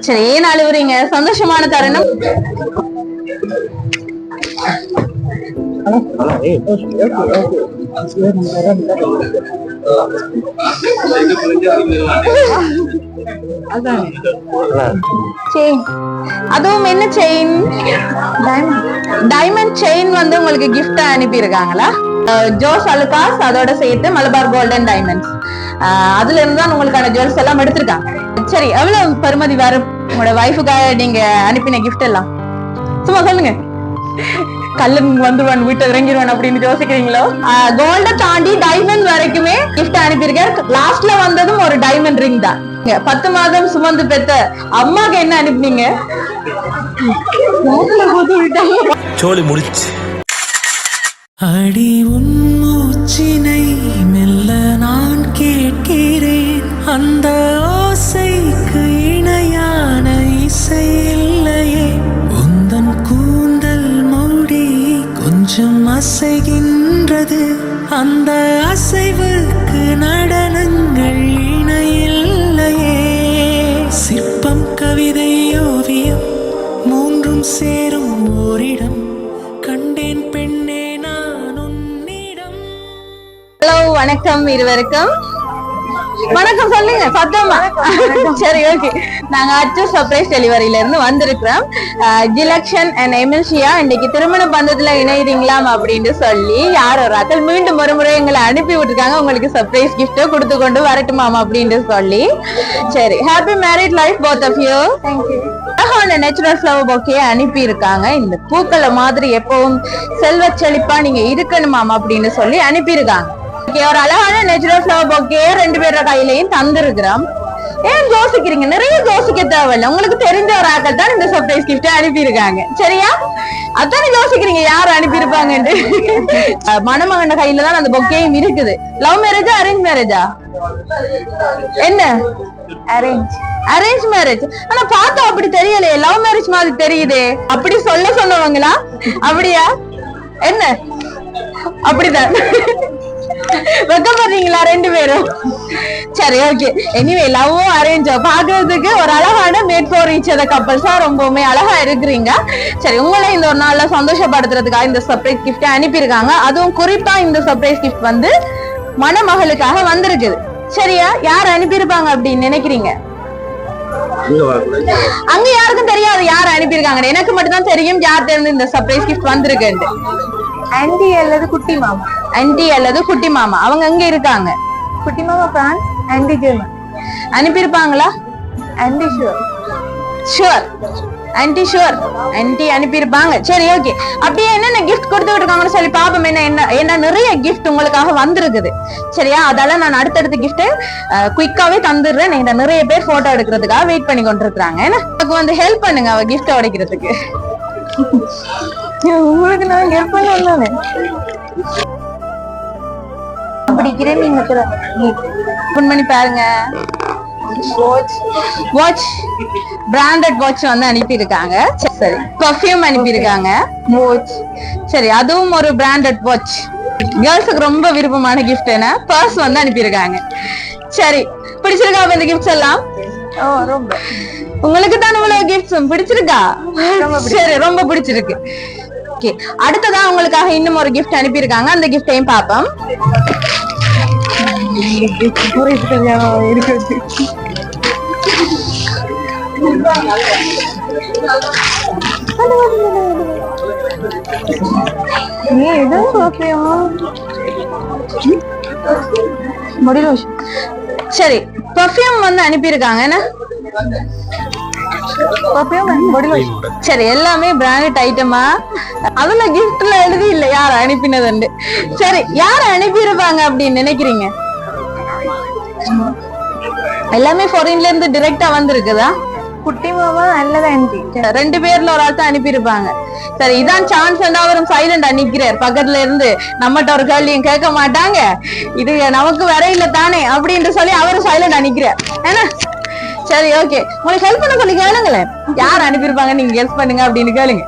சரி ஏன் அழுவுறீங்க சந்தோஷமான தருணம் செயின் அதுவும் என்ன செயின் டைமண்ட் செயின் வந்து உங்களுக்கு gift அனுப்பியிருக்காங்களா? ஜோஸ் அலுகாஸ் அதோட சேர்த்து மலபார் கோல்டன் டைமண்ட்ஸ் அதுல இருந்து தான் உங்களுக்கான ஜுவல்ஸ் எல்லாம் எடுத்திருக்காங்க. சரி எவ்வளவு பெருமதி வரும் உங்களோட வைஃபுக்காக நீங்க அனுப்பின gift எல்லாம்? சும்மா சொல்லுங்க. கல்லன் வந்துருவான் வீட்டை இறங்கிடுவான் அப்படின்னு யோசிக்கிறீங்களோ? கோல்ட தாண்டி டைமண்ட் வரைக்குமே கிஃப்ட் அனுப்பியிருக்காரு லாஸ்ட்ல வந்ததும் ஒரு டைமண்ட் ரிங் தான். பத்து மாதம் சுமந்து பெத்த அம்மாக்கு என்ன அனுப்புனீங்க? சோலி முடிச்சு. அடி உன் மூச்சினை மெல்ல நான் கேட்கிறேன். அந்த ஓசைக்கு இணையான இசை இல்லையே. உந்தன் கூந்தல் மூடி கொஞ்சம் அசைகின்றது. அந்த வணக்கம் இருவருக்கும். வணக்கம் சொல்லுங்க சத்தமா? சரி ஓகே நாங்க அச்சு சர்ப்ரைஸ் டெலிவரியில இருந்து வந்திருக்கிறோம் ஜிலக்ஷன் அண்ட் எமில்ஷியா இன்னைக்கு திருமண பந்தத்துல இணையறீங்களாம் அப்படின்னு சொல்லி யார் ஒரு ஆக்கள் மீண்டும் ஒரு முறை எங்களை அனுப்பி விட்டுருக்காங்க. உங்களுக்கு சர்ப்ரைஸ் gift கொடுத்து கொண்டு வரட்டுமாம் அப்படின்னு சொல்லி. சரி happy married life both of you அழகான நேச்சுரல் ஃப்ளவர் பொக்கே அனுப்பி இருக்காங்க இந்த பூக்களை மாதிரி எப்பவும் செல்வச் செழிப்பா நீங்க இருக்கணுமாம் அப்படின்னு சொல்லி அனுப்பியிருக்காங்க. ஒரு அழகான நேச்சுரல் ஃப்ளவர் போக்கே ரெண்டு பேரோட கையிலையும் தந்திருக்கிறோம். ஏன் யோசிக்கிறீங்க? நிறைய யோசிக்க தேவையில்ல. உங்களுக்கு தெரிஞ்ச ஒரு ஆக்கள் தான் இந்த சர்ப்ரைஸ் கிஃப்ட் அனுப்பியிருக்காங்க. சரியா? அதானே யோசிக்கிறீங்க யார் அனுப்பியிருப்பாங்கன்னு அஹ் மணமகன் கையில தான் அந்த பொக்கேயும் இருக்குது. லவ் மேரேஜா அரேஞ்ச் மேரேஜா என்ன? அரேஞ்ச் அரேஞ்ச் மேரேஜ் ஆனா பார்த்தா அப்படி தெரியலையே. லவ் மேரேஜ் மாதிரி தெரியுதே. அப்படி சொல்ல சொன்னவங்களா? அப்படியா? என்ன? அப்படிதான். வெக்கப்படுறீங்களா ரெண்டு பேரும்? சரி ஓகே எனிவே லவ்வும் அரேஞ்சோ பாக்குறதுக்கு ஒரு அழகான மேட் ஈச் அதர் கப்பல்ஸா ரொம்பவுமே அழகா இருக்கிறீங்க. சரி உங்களை இந்த ஒரு நாள்ல சந்தோஷப்படுத்துறதுக்காக இந்த சர்ப்ரைஸ் gift அனுப்பியிருக்காங்க. அதுவும் குறிப்பா இந்த சர்ப்ரைஸ் gift வந்து மணமகளுக்காக வந்திருக்குது. சரியா? யார் அனுப்பியிருப்பாங்க அப்படின்னு நினைக்கிறீங்க? அங்க யாருக்கும் தெரியாது யார் அனுப்பியிருக்காங்க எனக்கு மட்டும் தான் தெரியும் யார்கிட்ட இருந்து இந்த சர்ப்ரைஸ் gift வந்திருக்குன்னு ஆன்டி அல்லது குட்டி மாமா? ஆன்டி அல்லது குட்டி மாமா. அவங்க எங்க இருக்காங்க? குட்டி மாமா France aunty German. அனுப்பியிருப்பாங்களா? Aunty sure. Sure aunty sure. Aunty அனுப்பியிருப்பாங்க. சரி ஓகே அப்படியே என்னென்ன கிஃப்ட் கொடுத்துட்டு இருக்காங்கன்னு சொல்லி பாப்போம். என்ன என்ன என்ன நிறைய கிஃப்ட் உங்களுக்காக வந்திருக்குது. சரியா? அதால நான் அடுத்தடுத்த கிஃப்ட் குயிக்காவே தந்துடுறேன். இந்த நிறைய பேர் போட்டோ எடுக்கிறதுக்காக வெயிட் பண்ணி கொண்டிருக்காங்க என்ன? எனக்கு வந்து ஹெல்ப் பண்ணுங்க அவ கிஃப்ட் உடைக்கிறதுக்கு. உங்களுக்கு நான் பண்ண வந்தானே கூட ஓபன் பண்ணி பாருங்க. வாட்ச் பிராண்டட் வாட்ச் வந்து அனுப்பியிருக்காங்க. சரி பர்ஃப்யூம் அனுப்பியிருக்காங்க. வாட்ச் சரி அதுவும் ஒரு பிராண்டட் வாட்ச் கேர்ள்ஸுக்கு ரொம்ப விருப்பமான கிஃப்ட் என்ன? பர்ஸ் வந்து அனுப்பியிருக்காங்க. சரி பிடிச்சிருக்கா இந்த கிஃப்ட்ஸ் எல்லாம்? உங்களுக்கு தான் இவ்வளவு கிஃப்ட்ஸும் பிடிச்சிருக்கா. சரி ரொம்ப பிடிச்சிருக்கு. ஓகே அடுத்ததா உங்களுக்காக இன்னும் ஒரு கிஃப்ட் அனுப்பியிருக்காங்க. அந்த கிஃப்டையும் பார்ப்போம். சரி பர்ஃப்யூம் வந்து அனுப்பியிருக்காங்க. என்ன? சரி எல்லாமே பிராண்டட் ஐட்டமா அதுல கிஃப்ட்ல எழுதி இல்ல யார் அனுப்பினதுண்டு? சரி யார் அனுப்பியிருப்பாங்க அப்படின்னு நினைக்கிறீங்க? எல்லாமே ஃபாரின்ல இருந்து டைரக்டா வந்திருக்குதா? குட்டி மாமா நல்லது ஆன்டி ரெண்டு பேர்ல ஒரு ஆள் தான் அனுப்பியிருப்பாங்க. சரி இதான் சான்ஸ் அவரும் சைலண்டா நிக்கிறார். பக்கத்துல இருந்து நம்மகிட்ட ஒரு கேள்வியும் கேட்க மாட்டாங்க? இது நமக்கு வர இல்ல தானே? அப்படின்னு சொல்லி அவரும் சைலண்டா நிக்கிறார். என்ன? சரி ஓகே உங்களுக்கு ஹெல்ப் பண்ண சொல்லி கேளுங்களேன். யார் அனுப்பியிருப்பாங்க? நீங்க கெஸ் பண்ணுங்க அப்படின்னு கேளுங்க.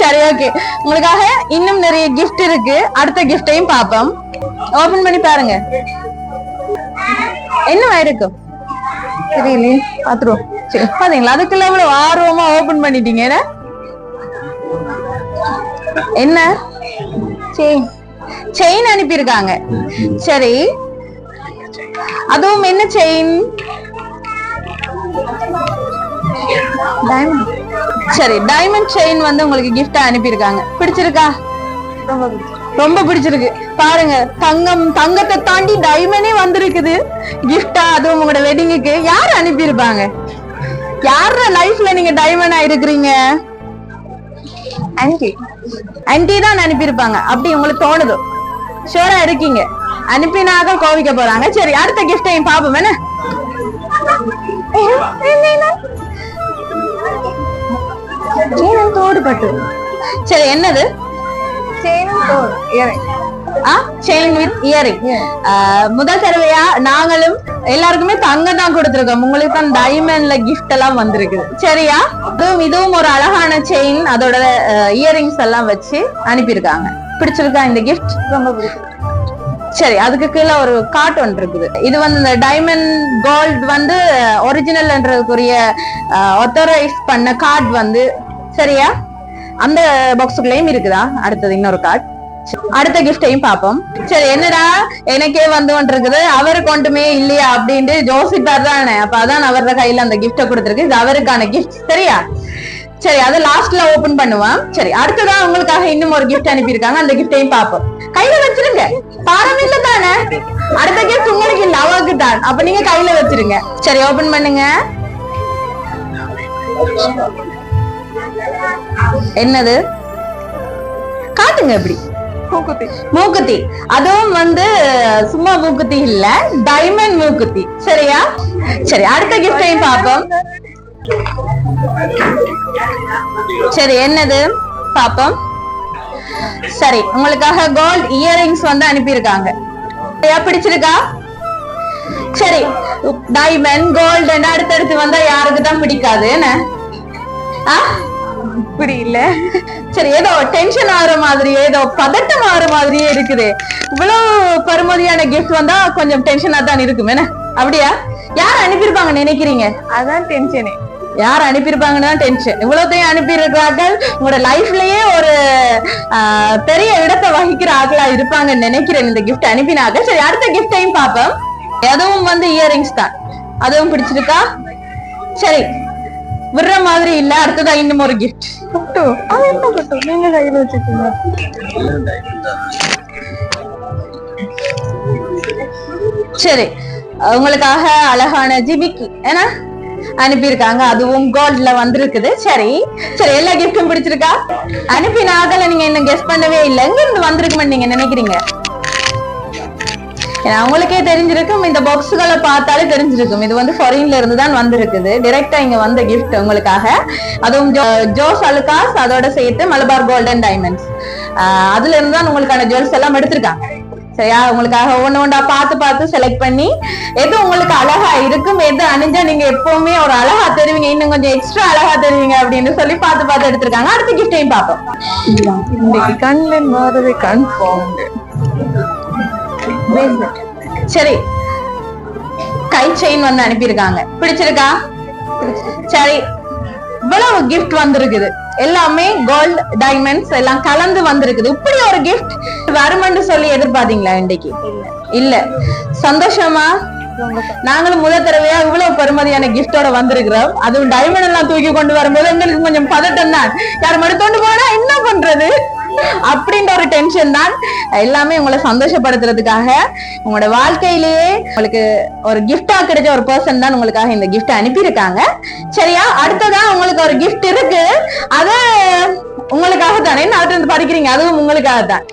சரி ஓகே உங்களுக்காக இன்னும் நிறைய கிஃப்ட் இருக்கு. அடுத்த கிஃப்டையும் பார்ப்போம். ஓபன் பண்ணி பாருங்க. என்னவா இருக்கும் தெரியலையே. பாத்துருவோம் சரி பாத்தீங்களா அதுக்குள்ள இவ்வளவு ஆர்வமா ஓபன் பண்ணிட்டீங்க. என்ன? சரி. செயின் அனுப்பியிருக்காங்க. சரி. அதுவும் என்ன செயின் டைமண்ட் சரி டைமண்ட் செயின் வந்து உங்களுக்கு கிஃப்டா அனுப்பியிருக்காங்க. பிடிச்சிருக்கா? ரொம்ப பிடிச்சிருக்கு. பாருங்க தங்கம் தங்கத்தை தாண்டி டைமண்டே வந்திருக்குது. கிஃப்டா அதுவும் உங்களோட வெட்டிங்குக்கு யார் அனுப்பியிருப்பாங்க? யார லைஃப்ல நீங்க டைமண்டா இருக்கிறீங்க? ஆன்டி ஆன்டி தான் அனுப்பியிருப்பாங்க. அப்படி உங்களுக்கு தோணுது? ஷோரா இருக்கீங்க. அனுப்பினாக கோவிக்க போறாங்க. சரி அடுத்த கிஃப்டையும் பாப்போம். என்ன? சேனம் தோடு பட்டு. சரி என்னது? தோடு ஆ செயின் வித் இயரிங் முதல் தடவையா நாங்களும் எல்லாருக்குமே தங்கம் தான் கொடுத்துருக்கோம். உங்களுக்கு தான் டைமண்ட்ல கிஃப்ட் எல்லாம் வந்திருக்குது சரியா? இதுவும் ஒரு அழகான செயின் அதோட இயரிங்ஸ் எல்லாம் வச்சு அனுப்பியிருக்காங்க. பிடிச்சிருக்கா இந்த கிஃப்ட் ரொம்ப பிடிக்கும். சரி அதுக்கு கீழே ஒரு கார்ட் ஒன்று இருக்குது. இது வந்து இந்த டைமண்ட் கோல்ட் வந்து ஒரிஜினல்ன்றதுக்குரிய ஒத்தரைஸ் பண்ண கார்டு வந்து சரியா? அந்த பாக்ஸுக்குள்ளேயும் இருக்குதா? அடுத்தது இன்னொரு கார்டு அடுத்த கிஃப்டையும் பார்ப்போம். சரி என்னடா? எனக்கே வந்து இருக்குது அவருக்கு ஒன்றுமே இல்லையா? அப்படின்ட்டு ஜோசிப்பார் தானே. அப்ப அதான் அவரோட கையில அந்த கிஃப்ட கொடுத்துருக்கு. இது அவருக்கான கிஃப்ட் சரியா? சரி அதை லாஸ்ட்ல ஓபன் பண்ணுவான் சரி அடுத்ததா உங்களுக்காக இன்னும் ஒரு கிஃப்ட் அனுப்பியிருக்காங்க. அந்த கிஃப்டையும் பார்ப்போம். கையில வச்சிருங்க. பாரம் இல்ல தானே? அடுத்த கிஃப்ட் உங்களுக்கு இல்ல அவருக்கு தான். அப்ப நீங்க கையில வச்சிருங்க. சரி ஓபன் பண்ணுங்க. என்னது? காட்டுங்க எப்படி மூக்குத்தி. மூக்குத்தி. அதுவும் வந்து சும்மா மூக்குத்தி இல்ல டைமண்ட் மூக்குத்தி. சரியா? சரி அடுத்த கிஃப்டையும் பார்ப்போம். சரி என்னது? பாப்போம். சரி உங்களுக்காக கோல்ட் இயரிங்ஸ் வந்து அனுப்பியிருக்காங்க. பிடிச்சிருக்கா? சரி டைமண்ட் கோல்டு அடுத்தடுத்து வந்தா யாருக்கு தான் பிடிக்காது என்ன? ஆ? இப்படி இல்ல சரி ஏதோ டென்ஷன் ஆகுற மாதிரி ஏதோ பதட்டம் ஆகுற மாதிரியே இருக்குது. இவ்வளவு பருமதியான gift வந்தா கொஞ்சம் டென்ஷனா தான் இருக்கும் என்ன? அப்படியா? யார் அனுப்பியிருப்பாங்க நினைக்கிறீங்க? அதான் டென்ஷனே யார் அனுப்பியிருப்பாங்கன்னா டென்ஷன் இவ்வளவுத்தையும் அனுப்பியிருக்கிறார்கள். உங்களோட லைஃப்லயே ஒரு பெரிய இடத்தை வகிக்கிற ஆட்களா இருப்பாங்கன்னு நினைக்கிறேன். இந்த gift அனுப்பினாங்க. சரி அடுத்த கிஃப்டையும் பார்ப்போம். அதுவும் வந்து இயரிங்ஸ் தான். அதுவும் பிடிச்சிருக்கா? சரி. விடுற மாதிரி இல்ல. அடுத்ததா இன்னும் ஒரு நீங்க கையில வச்சிருக்கீங்க சரி. உங்களுக்காக அழகான ஜிபிக்கு ஏன்னா அனுப்பியிருக்காங்க. அதுவும் கோல்ட்ல வந்திருக்குது. சரி. சரி எல்லா கிஃப்டும் பிடிச்சிருக்கா? அனுப்பினாகல நீங்க இன்னும் கெஸ் பண்ணவே இல்லை. எங்க இருந்து வந்திருக்குமென்னு நீங்க நினைக்கிறீங்க? அவங்களுக்கே தெரிஞ்சிருக்கும். இந்த பாக்ஸுகளை பார்த்தாலே தெரிஞ்சிருக்கும். இது வந்து ஃபாரின்ல இருந்து தான் வந்திருக்குது டிரெக்டா இங்க வந்த கிஃப்ட் உங்களுக்காக. அதுவும் ஜோஸ் அலுகாஸ் அதோட சேர்த்து மலபார் கோல்டன் டைமண்ட்ஸ் அதுல இருந்து தான் உங்களுக்கான ஜுவல்ஸ் எல்லாம் எடுத்திருக்காங்க. சரியா? உங்களுக்காக ஒண்ணு ஒன்றா பார்த்து பார்த்து செலக்ட் பண்ணி எது உங்களுக்கு அழகா இருக்கும் எது அணிஞ்சா நீங்க எப்பவுமே ஒரு அழகா தெரிவிங்க இன்னும் கொஞ்சம் எக்ஸ்ட்ரா அழகா தெரிவிங்க அப்படின்னு சொல்லி பார்த்து பார்த்து எடுத்திருக்காங்க. அடுத்த கிஃப்டையும் பார்ப்போம். இன்னைக்கு மாறவே சரி. கை செயின் வந்து அனுப்பியிருக்காங்க. பிடிச்சிருக்கா? சரி. இவ்வளவு gift வந்திருக்குது. எல்லாமே கோல்ட் டைமண்ட்ஸ் எல்லாம் கலந்து வந்திருக்குது. இப்படி ஒரு gift வருமென்னு சொல்லி எதிர்பார்த்தீங்களா இன்னைக்கு இல்ல. சந்தோஷமா? நாங்களும் முதல் தடவையா இவ்வளவு பெருமதியான கிஃப்டோட வந்திருக்கிறோம். அதுவும் டைமண்ட் எல்லாம் தூக்கி கொண்டு வரும்போது எங்களுக்கு கொஞ்சம் பதட்டம் தான். யார் மறுத்தொண்டு போனா என்ன பண்றது? அப்படின்ற ஒரு டென்ஷன் தான். எல்லாமே உங்களை சந்தோஷப்படுத்துறதுக்காக உங்களோட வாழ்க்கையிலேயே உங்களுக்கு ஒரு கிஃப்டா கிடைச்ச ஒரு பர்சன் தான் உங்களுக்காக இந்த கிஃப்ட் அனுப்பியிருக்காங்க. சரியா? அடுத்ததா உங்களுக்கு ஒரு கிஃப்ட் இருக்கு. அத உங்களுக்காக தானே என்ன அடுத்து வந்து படிக்கிறீங்க. அதுவும் உங்களுக்காக தான்.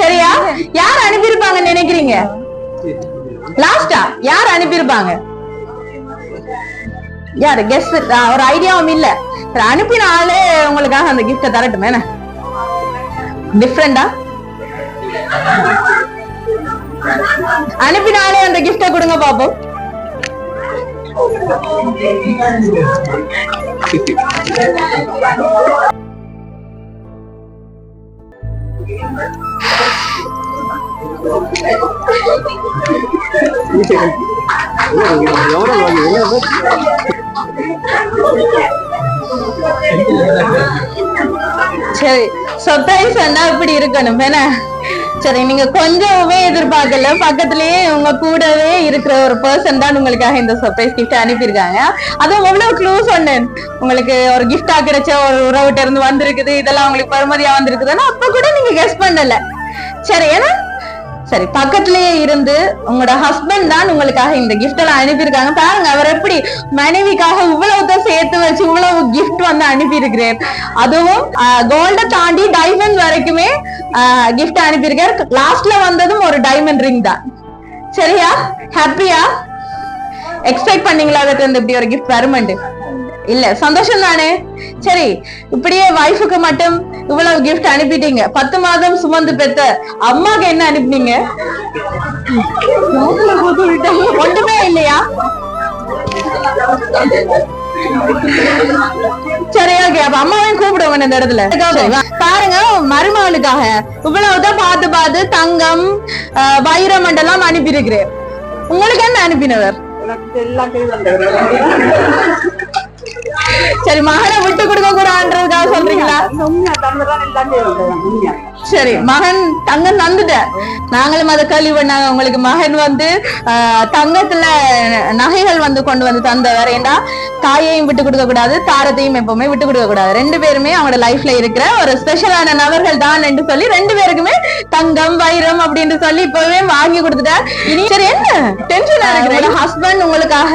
சரியா? யார் அனுப்பியிருப்பாங்கன்னு நினைக்கிறீங்க? லாஸ்டா யார் அனுப்பியிருப்பாங்க? யாரு? கெஸ் ஒரு ஐடியாவும் இல்ல. சரி, அனுப்பின உங்களுக்காக அந்த கிஃப்ட தரட்டுமே என்ன? டிஃப்ரெண்டா அனுப்பினாலே அந்த கிஃப்ட கொடுங்க பாப்போம். சரி. சர்ப்ரைஸ் சொன்னா இப்படி இருக்கணும் என்ன? சரி நீங்க கொஞ்சமே எதிர்பார்க்கல. பக்கத்துலயே உங்க கூடவே இருக்கிற ஒரு பர்சன் தான் உங்களுக்காக இந்த சர்ப்ரைஸ் கிஃப்ட் அனுப்பியிருக்காங்க. அதுவும் எவ்வளவு க்ளூ சொன்னேன் உங்களுக்கு ஒரு கிஃப்டா கிடைச்ச ஒரு உறவுட்ட இருந்து வந்திருக்குது இதெல்லாம் உங்களுக்கு பெருமதியா வந்திருக்குதுன்னா அப்ப கூட நீங்க கெஸ் பண்ணல. சரி ஏன்னா சரி பக்கத்திலேயே இருந்து உங்களோட ஹஸ்பண்ட் தான் உங்களுக்காக இந்த கிஃப்ட் எல்லாம் அனுப்பியிருக்காங்க. பாருங்க அவர் எப்படி மனைவிக்காக இவ்வளவுதான் சேர்த்து வச்சு இவ்வளவு கிஃப்ட் வந்து அனுப்பியிருக்கிறேன் அதுவும் கோல்ட தாண்டி டைமண்ட் வரைக்குமே கிஃப்ட் அனுப்பியிருக்கார். லாஸ்ட்ல வந்ததும் ஒரு டைமண்ட் ரிங் தான். சரியா? ஹாப்பியா எக்ஸ்பெக்ட் பண்ணீங்களா அதுக்கு இருந்து இப்படி ஒரு கிஃப்ட் வருமெண்டு? இல்ல சந்தோஷம் தானே சரி இப்படியே வைஃபுக்கு மட்டும் இவ்வளவு கிஃப்ட் அனுப்பிட்டீங்க. பத்து மாதம் சுமந்து பெத்த அம்மாக்கு என்ன அனுப்புனீங்க? ஒன்றுமே இல்லையா? சரி ஓகே அப்ப அம்மாவையும் கூப்பிடுவோம் இந்த இடத்துல. பாருங்க மருமகளுக்காக இவ்வளவுதான் பார்த்து பார்த்து தங்கம் வைரம் எல்லாம் அனுப்பியிருக்கிறேன். உங்களுக்கு என்ன அனுப்பினவர்? சரி மகனை விட்டு கொடுக்க கூடாதுன்றதுக்காக சொல்றீங்களா? சரி மகன் தங்கம் தந்துட்ட. நாங்களும் அதை கேள்வி பண்ணாங்க உங்களுக்கு மகன் வந்து தங்கத்துல நகைகள் வந்து கொண்டு வந்து தந்தவர் ஏண்டா? தாயையும் விட்டு கொடுக்க கூடாது தாரத்தையும் எப்பவுமே விட்டு கொடுக்க கூடாது ரெண்டு பேருமே அவங்களோட லைஃப்ல இருக்கிற ஒரு ஸ்பெஷலான நபர்கள் தான் என்று சொல்லி ரெண்டு பேருக்குமே தங்கம் வைரம் அப்படின்னு சொல்லி இப்பவே வாங்கி கொடுத்துட்டார் இனி சரி என்ன? டென்ஷனா இருக்கு ஹஸ்பண்ட் உங்களுக்காக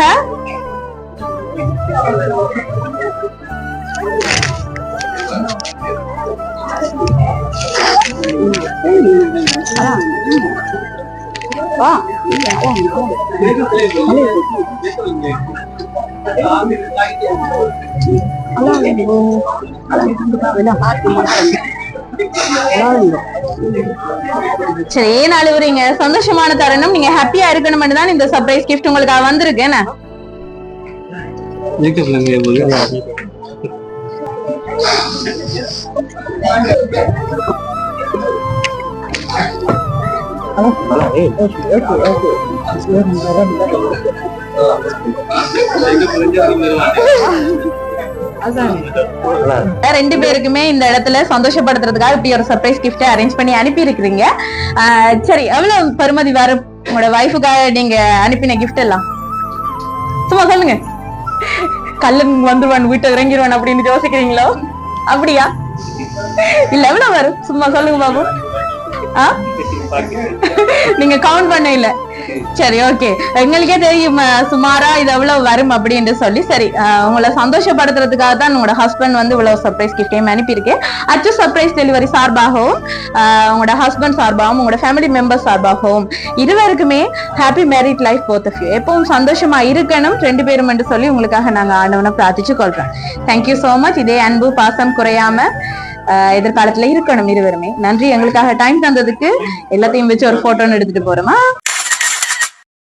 சரி ஏன் அழுவுறீங்க? சந்தோஷமான தருணம். நீங்க ஹாப்பியா இருக்கணும் தான் இந்த சர்ப்ரைஸ் கிஃப்ட் உங்களுக்காக வந்திருக்கு. என்ன? ரெண்டு பேருக்குமே இந்த இடத்துல சந்தோஷப்படுத்துறதுக்காக இப்படி ஒரு சர்ப்ரைஸ் கிஃப்ட் அரேஞ்ச் பண்ணி அனுப்பி இருக்கிறீங்க சரி எவ்வளவு பெருமதி வேற உங்களோட வைஃபுக்காக நீங்க அனுப்பின கிஃப்ட் எல்லாம்? சும்மா சொல்லுங்க. கல்லன் வந்துருவான் வீட்டை இறங்கிடுவான் அப்படின்னு யோசிக்கிறீங்களோ? அப்படியா? இல்ல எவ்வளவு வரும்? சும்மா சொல்லுங்க பாபு. நீங்க கவுண்ட் பண்ண இல்ல. சரி ஓகே எங்களுக்கே தெரியும் சுமாரா இது எவ்வளவு வரும் அப்படின்னு சொல்லி. சரி உங்களை சந்தோஷப்படுத்துறதுக்காக தான் உங்களோட ஹஸ்பண்ட் வந்து இவ்வளவு சர்ப்ரைஸ் கிஃப்டையும் அனுப்பியிருக்கேன் அச்சு சர்ப்ரைஸ் டெலிவரி சார்பாகவும் உங்களோட ஹஸ்பண்ட் சார்பாகவும் உங்களோட ஃபேமிலி மெம்பர் சார்பாகவும் இருவருக்குமே happy married life both of you எப்பவும் சந்தோஷமா இருக்கணும் ரெண்டு பேரும் என்று சொல்லி உங்களுக்காக நாங்க ஆண்டவனை பிரார்த்திச்சு கொள்றோம். தேங்க்யூ சோ மச் இதே அன்பு பாசம் குறையாம எதிர்காலத்துல இருக்கணும் இருவருமே. நன்றி. எங்களுக்காக டைம் தந்ததுக்கு எல்லாத்தையும் வச்சு ஒரு போட்டோன்னு எடுத்துட்டு போறோமா?